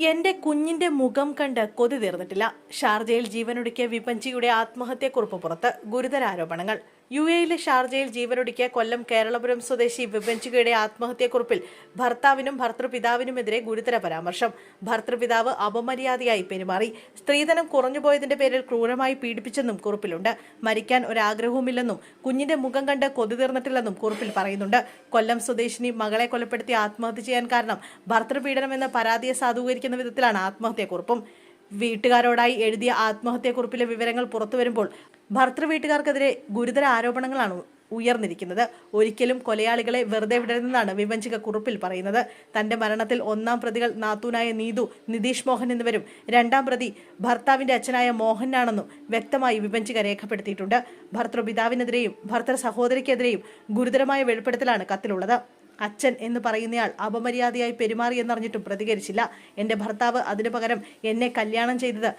എന്റെ കുഞ്ഞിന്റെ മുഖം കണ്ട് കൊതി തീർന്നിട്ടില്ല. ഷാർജയിൽ ജീവനൊടുക്കിയ വിപഞ്ചിയുടെ ആത്മഹത്യക്കുറിപ്പ് പുറത്ത് ഗുരുതര ആരോപണങ്ങൾ യു എയിലെ ഷാർജയിൽ ജീവനൊടുക്കിയ കൊല്ലം കേരളപുരം സ്വദേശി വിബഞ്ചുകയുടെ ആത്മഹത്യക്കുറിപ്പിൽ ഭർത്താവിനും ഭർത്തൃപിതാവിനുമെതിരെ ഗുരുതര പരാമർശം. ഭർത്തൃപിതാവ് അപമര്യാദയായി പെരുമാറി. സ്ത്രീധനം കുറഞ്ഞുപോയതിന്റെ പേരിൽ ക്രൂരമായി പീഡിപ്പിച്ചെന്നും കുറിപ്പിലുണ്ട്. മരിക്കാൻ ഒരാഗ്രഹവുമില്ലെന്നും കുഞ്ഞിന്റെ മുഖം കണ്ട് കൊതി തീർന്നിട്ടില്ലെന്നും കുറിപ്പിൽ പറയുന്നുണ്ട്. കൊല്ലം സ്വദേശിനി മകളെ കൊലപ്പെടുത്തി ആത്മഹത്യ ചെയ്യാൻ കാരണം ഭർത്തൃപീഡനമെന്ന പരാതിയെ സാധൂകരിക്കുന്ന വിധത്തിലാണ് ആത്മഹത്യക്കുറിപ്പും. വീട്ടുകാരോടായി എഴുതിയ ആത്മഹത്യക്കുറിപ്പിലെ വിവരങ്ങൾ പുറത്തു വരുമ്പോൾ ഭർത്തൃ വീട്ടുകാർക്കെതിരെ ഗുരുതര ആരോപണങ്ങളാണ് ഉയർന്നിരിക്കുന്നത്. ഒരിക്കലും കൊലയാളികളെ വെറുതെ വിടരുതെന്നാണ് വിവഞ്ചിക കുറിപ്പിൽ പറയുന്നത്. തന്റെ മരണത്തിൽ ഒന്നാം പ്രതികൾ നാത്തൂനായ നീതു നിതീഷ് മോഹൻ എന്നിവരും രണ്ടാം പ്രതി ഭർത്താവിന്റെ അച്ഛനായ മോഹനാണെന്നും വ്യക്തമായി വിവഞ്ചിക രേഖപ്പെടുത്തിയിട്ടുണ്ട്. ഭർത്തൃപിതാവിനെതിരെയും ഭർത്തൃ സഹോദരിക്കെതിരെയും ഗുരുതരമായ വെളിപ്പെടുത്തലാണ് കത്തിലുള്ളത്. അച്ഛൻ എന്ന് പറയുന്നയാൾ അപമര്യാദയായി പെരുമാറിയെന്നറിഞ്ഞിട്ടും പ്രതികരിച്ചില്ല. എന്റെ ഭർത്താവ് അതിനു പകരം എന്നെ കല്യാണം ചെയ്തത്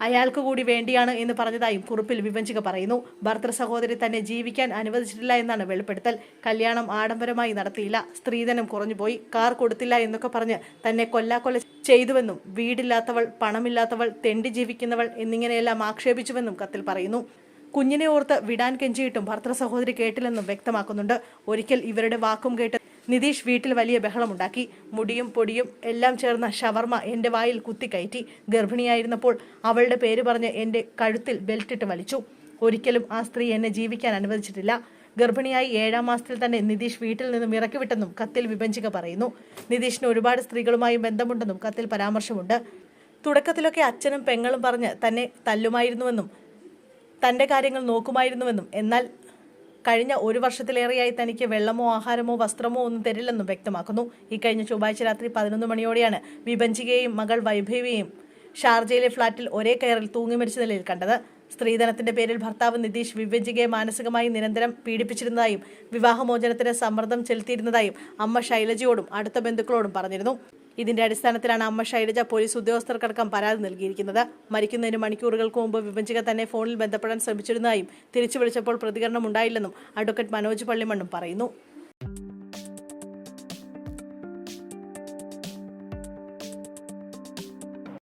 അയാൾക്ക് കൂടി വേണ്ടിയാണ് എന്ന് പറഞ്ഞതായും കുറിപ്പിൽ വിവഞ്ചിക പറയുന്നു. ഭർത്തൃ സഹോദരി തന്നെ ജീവിക്കാൻ അനുവദിച്ചിട്ടില്ല എന്നാണ് വെളിപ്പെടുത്തൽ. കല്യാണം ആഡംബരമായി നടത്തിയില്ല. സ്ത്രീധനം കുറഞ്ഞുപോയി. കാർ കൊടുത്തില്ല എന്നൊക്കെ പറഞ്ഞ് തന്നെ കൊല്ലാക്കൊല്ല ചെയ്തുവെന്നും വീടില്ലാത്തവൾ പണമില്ലാത്തവൾ തെണ്ടി ജീവിക്കുന്നവൾ എന്നിങ്ങനെയെല്ലാം ആക്ഷേപിച്ചുവെന്നും കത്തിൽ പറയുന്നു. കുഞ്ഞിനെ ഓർത്ത് വിടാൻ കെഞ്ചിയിട്ടും ഭർത്തൃ സഹോദരി കേട്ടില്ലെന്നും വ്യക്തമാക്കുന്നുണ്ട്. ഒരിക്കൽ ഇവരുടെ വാക്കും കേട്ട് നിതീഷ് വീട്ടിൽ വലിയ ബഹളമുണ്ടാക്കി. മുടിയും പൊടിയും എല്ലാം ചേർന്ന ഷവർമ എന്റെ വായിൽ കുത്തിക്കയറ്റി. ഗർഭിണിയായിരുന്നപ്പോൾ അവളുടെ പേര് പറഞ്ഞ് എന്റെ കഴുത്തിൽ ബെൽറ്റിട്ട് വലിച്ചു. ഒരിക്കലും ആ സ്ത്രീ എന്നെ ജീവിക്കാൻ അനുവദിച്ചിട്ടില്ല. ഗർഭിണിയായി ഏഴാം മാസത്തിൽ തന്നെ നിതീഷ് വീട്ടിൽ നിന്നും ഇറക്കിവിട്ടെന്നും കത്തിൽ വിഭജിക പറയുന്നു. നിതീഷിന് ഒരുപാട് സ്ത്രീകളുമായും ബന്ധമുണ്ടെന്നും കത്തിൽ പരാമർശമുണ്ട്. തുടക്കത്തിലൊക്കെ അച്ഛനും പെങ്ങളും പറഞ്ഞ് തന്നെ തല്ലുമായിരുന്നുവെന്നും തന്റെ കാര്യങ്ങൾ നോക്കുമായിരുന്നുവെന്നും എന്നാൽ കഴിഞ്ഞ ഒരു വർഷത്തിലേറെയായി തനിക്ക് വെള്ളമോ ആഹാരമോ വസ്ത്രമോ ഒന്നും തരില്ലെന്നും വ്യക്തമാക്കുന്നു. ഇക്കഴിഞ്ഞ ചൊവ്വാഴ്ച രാത്രി പതിനൊന്ന് മണിയോടെയാണ് വിഭജികയെയും മകൾ വൈഭവിയെയും ഷാർജയിലെ ഫ്ളാറ്റിൽ ഒരേ കയറിൽ തൂങ്ങി മരിച്ച നിലയിൽ കണ്ടത്. സ്ത്രീധനത്തിന്റെ പേരിൽ ഭർത്താവ് നിതീഷ് വിഭജികയെ മാനസികമായി നിരന്തരം പീഡിപ്പിച്ചിരുന്നതായും വിവാഹമോചനത്തിന് സമ്മർദ്ദം ചെലുത്തിയിരുന്നതായും അമ്മ ശൈലജയോടും അടുത്ത ബന്ധുക്കളോടും പറഞ്ഞിരുന്നു. ഇതിന്റെ അടിസ്ഥാനത്തിലാണ് അമ്മ ശൈലജ പോലീസ് ഉദ്യോഗസ്ഥർക്കടക്കം പരാതി നൽകിയിരിക്കുന്നത്. മരിക്കുന്നതിന് മണിക്കൂറുകൾക്ക് മുമ്പ് വിഭജിക തന്നെ ഫോണിൽ ബന്ധപ്പെടാൻ ശ്രമിച്ചിരുന്നതായും തിരിച്ചു വിളിച്ചപ്പോൾ പ്രതികരണം ഉണ്ടായില്ലെന്നും അഡ്വക്കേറ്റ് മനോജ് പള്ളിമണ്ണും പറയുന്നു.